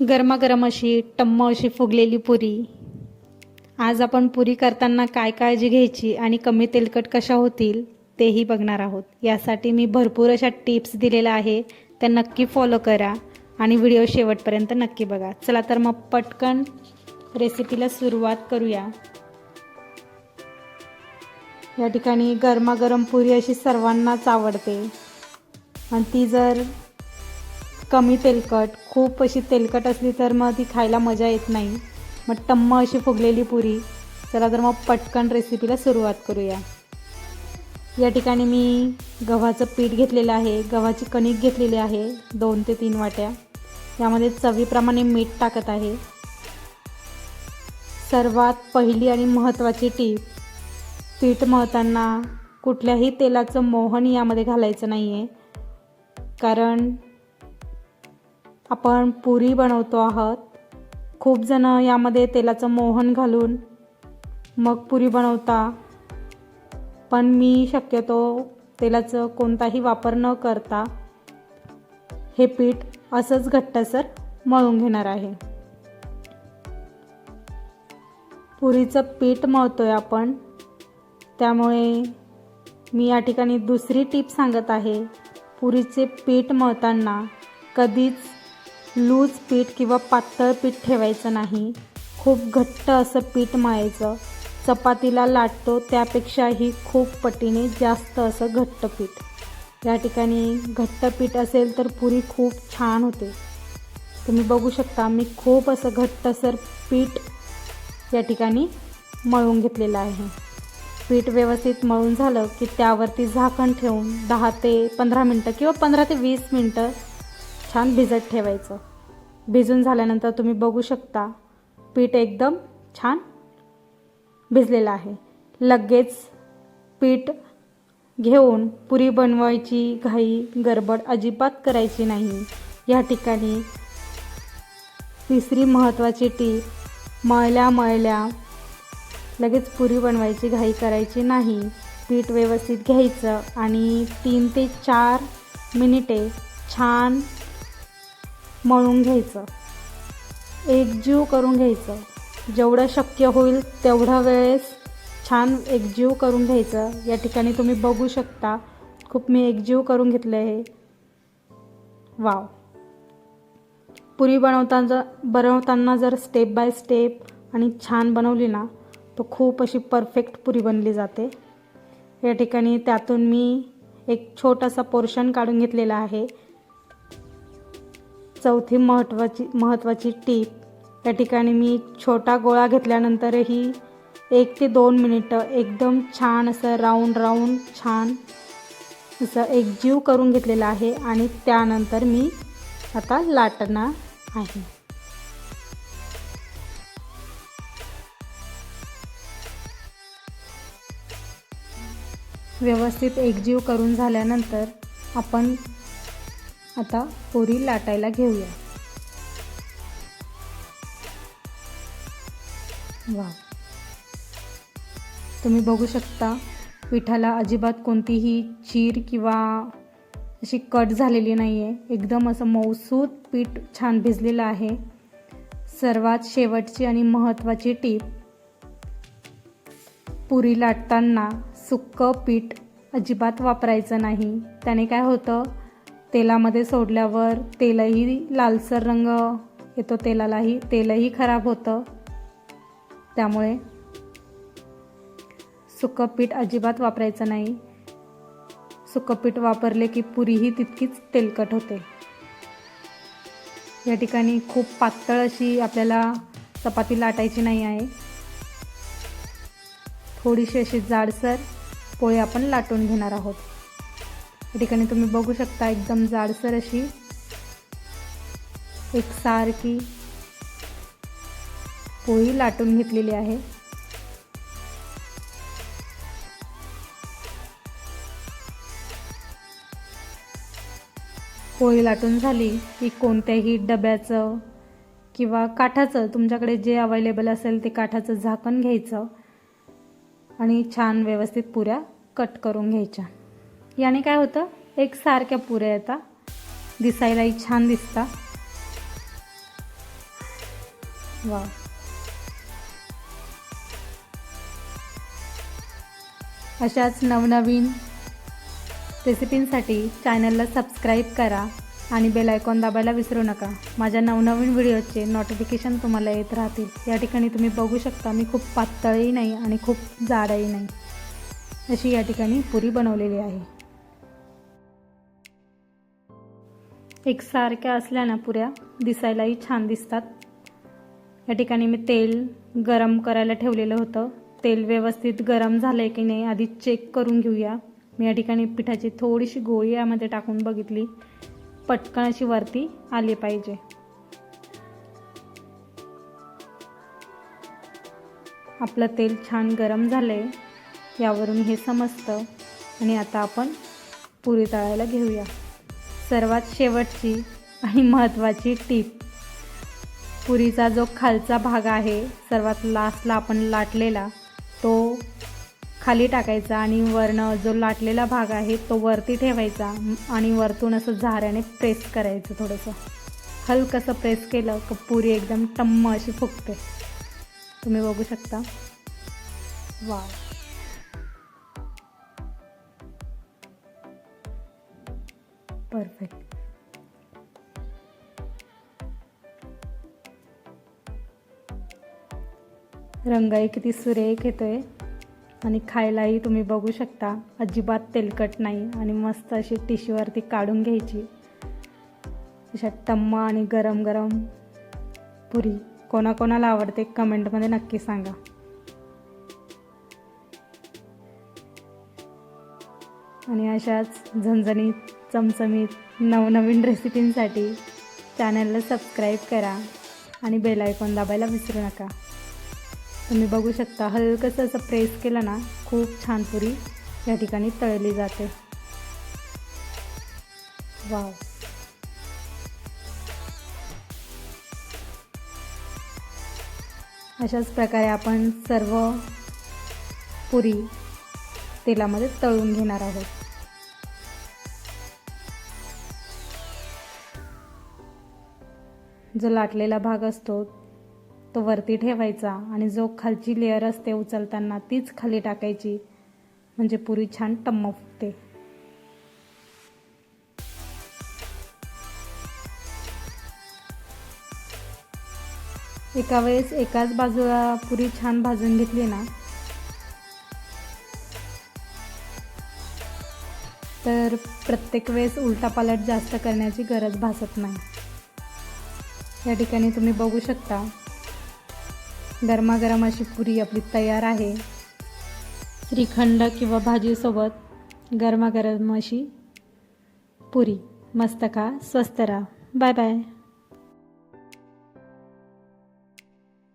गरमागरम अशी टम्म अशी फुगलेली पुरी. आज आपण पुरी करताना काय काळजी घ्यायची आणि कमी तेलकट कशा होतील तेही बघणार आहोत. यासाठी मी भरपूर अशा टिप्स दिलेल्या आहे त्या नक्की फॉलो करा आणि व्हिडिओ शेवटपर्यंत नक्की बघा. चला तर मग पटकन रेसिपीला सुरुवात करूया. या ठिकाणी गरमागरम पुरी अशी सर्वांनाच आवडते. आणि ती जर कमी तेलकट खूप अशी तेलकट असली तर मग ती खायला मजा येत नाही. मग टम्म अशी फुगलेली पुरी. चला तर मग पटकन रेसिपीला सुरुवात करूया. या ठिकाणी मी गव्हाचं पीठ घेतलेलं आहे. गव्हाची कणिक घेतलेली आहे दोन ते तीन वाट्या. यामध्ये चवीप्रमाणे मीठ टाकत आहे. सर्वात पहिली आणि महत्त्वाची टीप पीठ मळताना कुठल्याही तेलाचं मोहन यामध्ये घालायचं नाही आहे कारण आपण पुरी बनवतो आहोत. खूप जण यामध्ये तेलाचं मोहन घालून मग पुरी बनवता. पण मी शक्यतो तेलाचं कोणताही वापर न करता हे पीठ असंच घट्टसर मळून घेणार आहे. पुरीचं पीठ मळतोय आपण. त्यामुळे मी या ठिकाणी दुसरी टीप सांगत आहे. पुरीचे पीठ मळताना कधीच लूज पीठ किंवा पातळ पीठ ठेवायचं नाही. खूप घट्ट असं पीठ मळायचं. चपातीला लाटतो त्यापेक्षाही खूप पटीने जास्त असं घट्ट पीठ. या ठिकाणी घट्ट पीठ असेल तर पुरी खूप छान होते. तुम्ही बघू शकता मी खूप असं घट्टसर पीठ या ठिकाणी मळून घेतलेलं आहे. पीठ व्यवस्थित मळून झालं की त्यावरती झाकण ठेवून दहा ते पंधरा मिनटं किंवा पंधरा ते वीस मिनटं छान भिजत ठेवायचं. भिजून झाल्यानंतर तुम्ही बघू शकता पीठ एकदम छान भिजलेलं आहे. लगेच पीठ घेऊन पुरी बनवायची घाई गडबड अजिबात करायची नाही. या ठिकाणी तिसरी महत्त्वाची टीप मळल्या मळल्या लगेच पुरी बनवायची घाई करायची नाही. पीठ व्यवस्थित घ्यायचं आणि तीन ते चार मिनिटे छान मळून घ्यायचं. एकजीव करून घ्यायचं. जेवढं शक्य होईल तेवढ्या वेळेस छान एकजीव करून घ्यायचं. या ठिकाणी तुम्ही बघू शकता. खूप मी एकजीव करून घेतलं आहे वाव. पुरी बनवताना बनवताना जर स्टेप बाय स्टेप आणि छान बनवली ना तर खूप अशी परफेक्ट पुरी बनली जाते. या ठिकाणी त्यातून मी एक छोटासा पोर्शन काढून घेतलेला आहे. चौथी महत्त्वाची महत्त्वाची टीप. या ठिकाणी मी छोटा गोळा घेतल्यानंतरही एक ते दोन मिनिटं एकदम छान असं राऊंड राऊंड छान असं एकजीव करून घेतलेलं आहे आणि त्यानंतर मी आता लाटणार आहे. व्यवस्थित एकजीव करून झाल्यानंतर आपण आता पुरी लाटायला घेऊया. वा तुम्ही बघू शकता पिठाला अजिबात कोणतीही चीर किंवा अशी कट झालेली नाही आहे एकदम असं मौसूद पीठ छान भिजलेलं आहे. सर्वात शेवटची आणि महत्त्वाची टीप पुरी लाटताना सुक्कं पीठ अजिबात वापरायचं नाही. त्याने काय होतं? तेलामध्ये सोडल्यावर तेलही लालसर रंग येतो तेलालाही तेलही खराब होतं. त्यामुळे सुकं पीठ अजिबात वापरायचं नाही. सुकं पीठ वापरले की पुरीही तितकीच तेलकट होते. या ठिकाणी खूप पातळ अशी आपल्याला चपाती लाटायची नाही आहे. थोडीशी अशी जाडसर पोळी आपण लाटून घेणार आहोत. या ठिकाणी तुम्ही बघू शकता एकदम जाडसर अशी एक सारखी पोळी लाटून घेतलेली आहे. पोळी लाटून झाली की कोणत्याही डब्याचं किंवा काठाचं तुमच्याकडे जे अवेलेबल असेल ते काठाचं झाकण घ्यायचं आणि छान व्यवस्थित पुऱ्या कट करून घ्यायच्या. याने काय होतं? एकसारख्या पुऱ्या येतात दिसायलाही छान दिसतात वा अशाच नवनवीन रेसिपींसाठी चॅनलला सबस्क्राईब करा आणि बेल आयकॉन दाबायला विसरू नका. माझ्या नवनवीन व्हिडिओचे नोटिफिकेशन तुम्हाला येत राहतील. या ठिकाणी तुम्ही बघू शकता मी खूप पातळही नाही आणि खूप जाडही नाही. अशी या ठिकाणी पुरी बनवलेली आहे. एकसारख्या असल्या ना पुऱ्या दिसायलाही छान दिसतात. या ठिकाणी मी तेल गरम करायला ठेवलेलं होतं. तेल व्यवस्थित गरम झालं आहे की नाही आधी चेक करून घेऊया. मी या ठिकाणी पिठाची थोडीशी गोळी यामध्ये टाकून बघितली. पटकन अशी वरती आली पाहिजे. आपलं तेल छान गरम झालं आहे यावरून हे समजतं. आणि आता आपण पुरी तळायला घेऊया. सर्वात शेवटची आणि महत्त्वाची टीप. पुरीचा जो खालचा भाग आहे सर्वात लास्टला आपण लाटलेला तो खाली टाकायचा आणि वरनं जो लाटलेला भाग आहे तो वरती ठेवायचा आणि वरतून असं झाऱ्याने प्रेस करायचं थोडंसं. हलकंसं प्रेस केलं की पुरी एकदम टम्म अशी फुगते. तुम्ही बघू शकता. वा परफेक्ट रंगाई किती सुरेख येतोय. आणि खायलाही तुम्ही बघू शकता. अजिबात तेलकट नाही आणि मस्त अशी टिश्यूवरती काढून घ्यायची. अशा टम्मा आणि गरम गरम पुरी. कोणाकोणाला आवडते कमेंटमध्ये नक्की सांगा. आणि अशाच झणझणीत चमचमीत नवनवीन रेसिपींसाठी चॅनलला सबस्क्राईब करा आणि बेल आयकॉन दाबायला विसरू नका. तुम्ही बघू शकता हलकंसं असं प्रेस केलं ना खूप छान पुरी या ठिकाणी तळली जाते. वाव. अशाच प्रकारे आपण सर्व पुरी तेलामध्ये तळून घेणार आहोत. जो लाटलेला भाग असतो तो वरती ठेवायचा आणि जो खालची लेअर असते उचलताना तीच खाली टाकायची म्हणजे पुरी छान टम्म फुगते एका वेळेस एकाच बाजूला पुरी छान भाजून घेतली ना तर प्रत्येक वेळेस उलटापालट जास्त करण्याची गरज भासत नाही. या ठिकाणी तुम्ही बघू शकता. गरमागरम अशी पुरी आपली तयार आहे. श्रीखंड किंवा भाजीसोबत गरमागरम अशी पुरी. मस्त खा स्वस्त राहा. Bye bye.